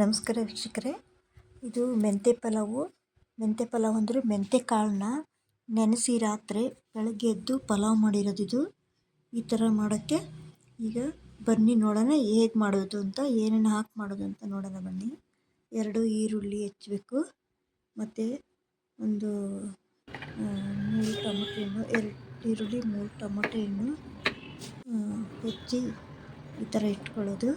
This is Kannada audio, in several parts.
ನಮಸ್ಕಾರ ವೀಕ್ಷಕರೇ. ಇದು ಮೆಂತೆ ಪಲಾವು. ಮೆಂತೆ ಪಲಾವ್ ಅಂದರೆ ಮೆಂತೆ ಕಾಳನ್ನ ನೆನೆಸಿ ರಾತ್ರಿ ಬೆಳಗ್ಗೆ ಎದ್ದು ಪಲಾವ್ ಮಾಡಿರೋದು ಇದು. ಈ ಥರ ಮಾಡೋಕ್ಕೆ ಈಗ ಬನ್ನಿ ನೋಡೋಣ ಹೇಗೆ ಮಾಡೋದು ಅಂತ, ಏನೇನು ಹಾಕಿ ಮಾಡೋದು ಅಂತ ನೋಡೋಣ ಬನ್ನಿ. ಎರಡು ಈರುಳ್ಳಿ ಹೆಚ್ಚಬೇಕು. ಮತ್ತು ಒಂದು ಮೂರು ಟೊಮೊಟೊ ಹಣ್ಣು, ಎರಡು ಈರುಳ್ಳಿ, ಮೂರು ಟೊಮೊಟೊ ಹಣ್ಣು ಹೆಚ್ಚಿ ಈ ಥರ ಇಟ್ಕೊಳ್ಳೋದು.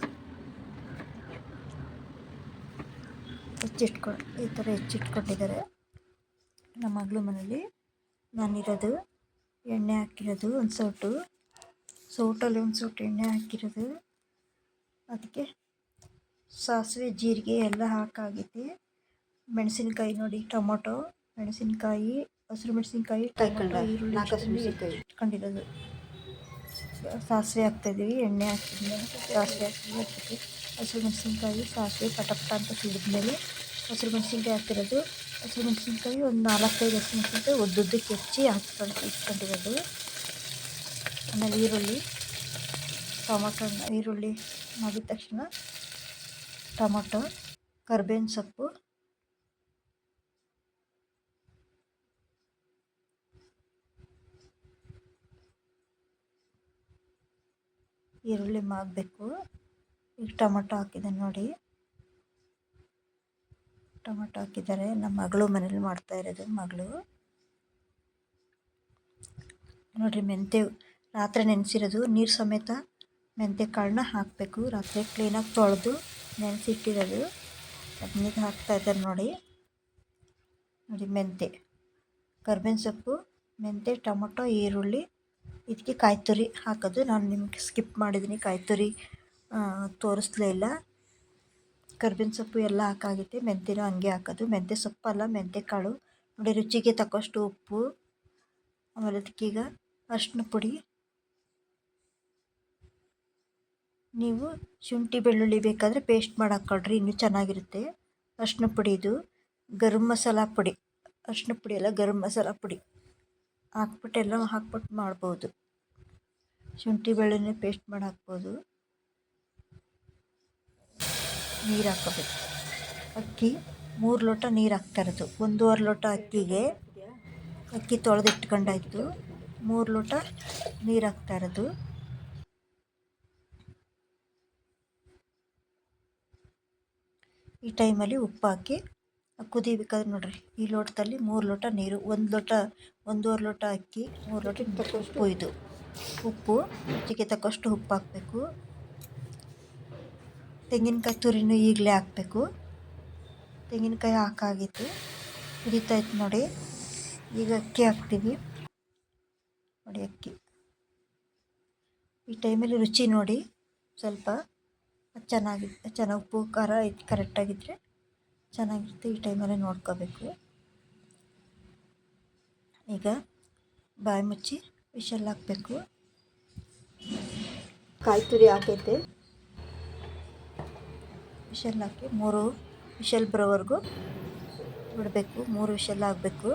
ಹೆಚ್ಚಿಟ್ಕೊ ಈ ಥರ ಹೆಚ್ಚಿಟ್ಕೊಂಡಿದ್ದಾರೆ ನಮ್ಮ ಮಗಳು ಮನೇಲಿ ನಾನಿರೋದು ಎಣ್ಣೆ ಹಾಕಿರೋದು ಒಂದು ಸೌಟು. ಸೌಟಲ್ಲಿ ಒಂದು ಸೌಟು ಎಣ್ಣೆ ಹಾಕಿರೋದು. ಅದಕ್ಕೆ ಸಾಸಿವೆ ಜೀರಿಗೆ ಎಲ್ಲ ಹಾಕಾಗೈತೆ ಮೆಣಸಿನ್ಕಾಯಿ ನೋಡಿ ಟೊಮೊಟೊ ಮೆಣಸಿನ್ಕಾಯಿ ಹಸಿರು ಮೆಣಸಿನ್ಕಾಯಿ ಈರುಳ್ಳಿ ಇಟ್ಕೊಂಡಿರೋದು ಸಾಸಿವೆ ಹಾಕ್ತಾಯಿದ್ದೀವಿ ಎಣ್ಣೆ ಹಾಕಿದ್ಮೇಲೆ ಸಾಸಿವೆ ಹಾಕಿ ಹಾಕಿದ್ವಿ ಹಸಿರು ಮೆಣಸಿನ್ಕಾಯಿ ಸಾಸಿವೆ ಪಟ ಪಟ ಅಂತ ಸಿಡಿದ್ಮೇಲೆ ಹಸಿರು ಮೆಣಸಿನ್ಕಾಯಿ ಹಾಕಿರೋದು ಹಸಿರು ಮೆಣಸಿನ್ಕಾಯಿ ಒಂದು ನಾಲ್ಕೈದು ಹಸಿರು ಮೆಣಸಿನ್ಕಾಯಿ ಉದ್ದುದ್ದಕ್ಕೆ ಹೆಚ್ಚಿ ಹಾಕ್ಕೊಂಡು ಇಟ್ಕೊಂಡಿರೋದು. ಆಮೇಲೆ ಈರುಳ್ಳಿ, ಟೊಮೊಟೊ ಈರುಳ್ಳಿ ಮಾಡಿದ ತಕ್ಷಣ ಟೊಮೊಟೊ, ಕರ್ಬೇವಿನ ಸೊಪ್ಪು, ಈರುಳ್ಳಿ ಮಾಡಬೇಕು ಈಗ ಟೊಮೊಟೊ ಹಾಕಿದೆ ನೋಡಿ. ಟೊಮೊಟೊ ಹಾಕಿದ್ದಾರೆ. ನಮ್ಮ ಮಗಳು ಮನೇಲಿ ಮಾಡ್ತಾ ಇರೋದು ಮಗಳು. ನೋಡಿರಿ ಮೆಂತ್ಯ ರಾತ್ರಿ ನೆನೆಸಿರೋದು. ನೀರು ಸಮೇತ ಮೆಂತ್ಯ ಕಾಳನ್ನ ಹಾಕಬೇಕು. ರಾತ್ರಿ ಕ್ಲೀನಾಗಿ ತೊಳೆದು ನೆನೆಸಿಟ್ಟಿರೋದು. ಅದನ್ನ ಹಾಕ್ತಾಯಿದ್ದಾರೆ ನೋಡಿ. ನೋಡಿ ಮೆಂತ್ಯ ಕರ್ಬೇವಿನ ಸೊಪ್ಪು ಮೆಂತ್ಯ ಟೊಮೊಟೊ, ಈರುಳ್ಳಿ ಇದಕ್ಕೆ ಕಾಯಿ ತುರಿ ಹಾಕೋದು. ನಾನು ನಿಮಗೆ ಸ್ಕಿಪ್ ಮಾಡಿದ್ದೀನಿ ಕಾಯಿ ತುರಿ ತೋರಿಸ್ಲೇ ಇಲ್ಲ. ಕರ್ಬೇವಿನ ಸೊಪ್ಪು ಎಲ್ಲ ಹಾಕಾಗೈತೆ, ಮೆಂತ್ಯನೂ ಹಂಗೆ ಹಾಕೋದು. ಮೆಂತ್ಯ ಸೊಪ್ಪಲ್ಲ ಮೆಂತ್ಯ ಕಾಳು. ನೋಡಿ ರುಚಿಗೆ ತಕ್ಕಷ್ಟು ಉಪ್ಪು, ಆಮೇಲೆ ಅದಕ್ಕೀಗ ಅರಿಶಿನ ಪುಡಿ. ನೀವು ಶುಂಠಿ, ಬೆಳ್ಳುಳ್ಳಿ ಬೇಕಾದರೆ ಪೇಸ್ಟ್ ಮಾಡಿ ಹಾಕ್ಕೊಳ್ರಿ, ಇನ್ನೂ ಚೆನ್ನಾಗಿರುತ್ತೆ. ಅರಿಶಿನ ಪುಡಿ ಇದು. ಗರಂ ಮಸಾಲ ಪುಡಿ. ಅರಿಶಿನ ಪುಡಿ ಎಲ್ಲ ಗರಂ ಮಸಾಲ ಪುಡಿ. ಹಾಕ್ಬಿಟ್ಟು ಎಲ್ಲ ಹಾಕ್ಬಿಟ್ಟು ಮಾಡ್ಬೋದು. ಶುಂಠಿ ಬೆಳ್ಳುಳ್ಳಿ ಪೇಸ್ಟ್ ಮಾಡಿ ಹಾಕ್ಬೋದು. ನೀರು ಹಾಕೋಬೇಕು ಅಕ್ಕಿ ಮೂರು ಲೋಟ ನೀರು ಹಾಕ್ತಾ ಇರೋದು. ಒಂದೂವರೆ ಲೋಟ ಅಕ್ಕಿಗೆ ಅಕ್ಕಿ ತೊಳೆದು ಇಟ್ಕೊಂಡಾಯ್ತು ಮೂರು ಲೋಟ ನೀರು ಹಾಕ್ತಾ ಇರೋದು. ಈ ಟೈಮಲ್ಲಿ ಉಪ್ಪು ಹಾಕಿ ಕುದಿಬೇಕಾದ್ರೆ ನೋಡ್ರಿ, ಈ ಲೋಟದಲ್ಲಿ ಮೂರು ಲೋಟ ನೀರು, ಒಂದು ಲೋಟ, ಒಂದೂವರೆ ಲೋಟ ಅಕ್ಕಿ, ಮೂರು ಲೋಟ ಉಪ್ಪು ಇದು. ಉಪ್ಪು ರುಚಿಗೆ ತಕ್ಕಷ್ಟು ಉಪ್ಪು ಹಾಕಬೇಕು. ತೆಂಗಿನಕಾಯಿ ತುರಿನೂ ಈಗಲೇ ಹಾಕಬೇಕು. ತೆಂಗಿನಕಾಯಿ ಹಾಕಾಗಿತ್ತು. ಕುದೀತಾಯ್ತು ನೋಡಿ. ಈಗ ಅಕ್ಕಿ ಹಾಕ್ತೀವಿ. ನೋಡಿ ಅಕ್ಕಿ. ಈ ಟೈಮಲ್ಲಿ ರುಚಿ ನೋಡಿ. ಸ್ವಲ್ಪ ಚೆನ್ನಾಗಿ ಚೆನ್ನಾಗಿ ಉಪ್ಪು, ಖಾರ ಇದು ಕರೆಕ್ಟಾಗಿದ್ದರೆ ಚೆನ್ನಾಗಿರುತ್ತೆ. ಈ ಟೈಮಲ್ಲೇ ನೋಡ್ಕೋಬೇಕು. ಈಗ ಬಾಯಿ ಮುಚ್ಚಿ ವಿಷಲ್ ಹಾಕಬೇಕು. ಕಾಯಿ ತುರಿ ಹಾಕೈತೆ. ವಿಷಲ್ ಹಾಕಿ ಮೂರು ವಿಶಲ್ ಬರೋವರೆಗೂ ಬಿಡಬೇಕು, ಮೂರು ವಿಶಲ್ ಆಗಬೇಕು.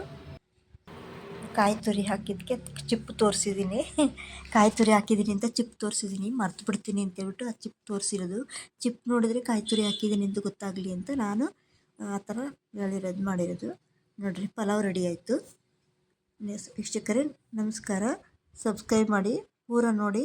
ಕಾಯಿ ತುರಿ ಹಾಕಿದ್ದಕ್ಕೆ ಚಿಪ್ಪು ತೋರಿಸಿದ್ದೀನಿ. ಕಾಯಿ ತುರಿ ಹಾಕಿದ್ದೀನಿ ಅಂತ ಚಿಪ್ ತೋರಿಸಿದ್ದೀನಿ, ಮರ್ತು ಬಿಡ್ತೀನಿ ಅಂತೇಳ್ಬಿಟ್ಟು ಆ ಚಿಪ್ ತೋರಿಸಿರೋದು. ಚಿಪ್ ನೋಡಿದ್ರೆ ಕಾಯಿ ತುರಿ ಹಾಕಿದ್ದೀನಿ ಅಂತ ಗೊತ್ತಾಗಲಿ ಅಂತ ನಾನು, ಆ ಥರ ಹೇಳಿರೋದು ಮಾಡಿರೋದು. ನೋಡಿರಿ, ಪಲಾವ್ ರೆಡಿ ಆಯಿತು. ವೀಕ್ಷಕರೇ, ನಮಸ್ಕಾರ. ಸಬ್ಸ್ಕ್ರೈಬ್ ಮಾಡಿ ಪೂರ ನೋಡಿ.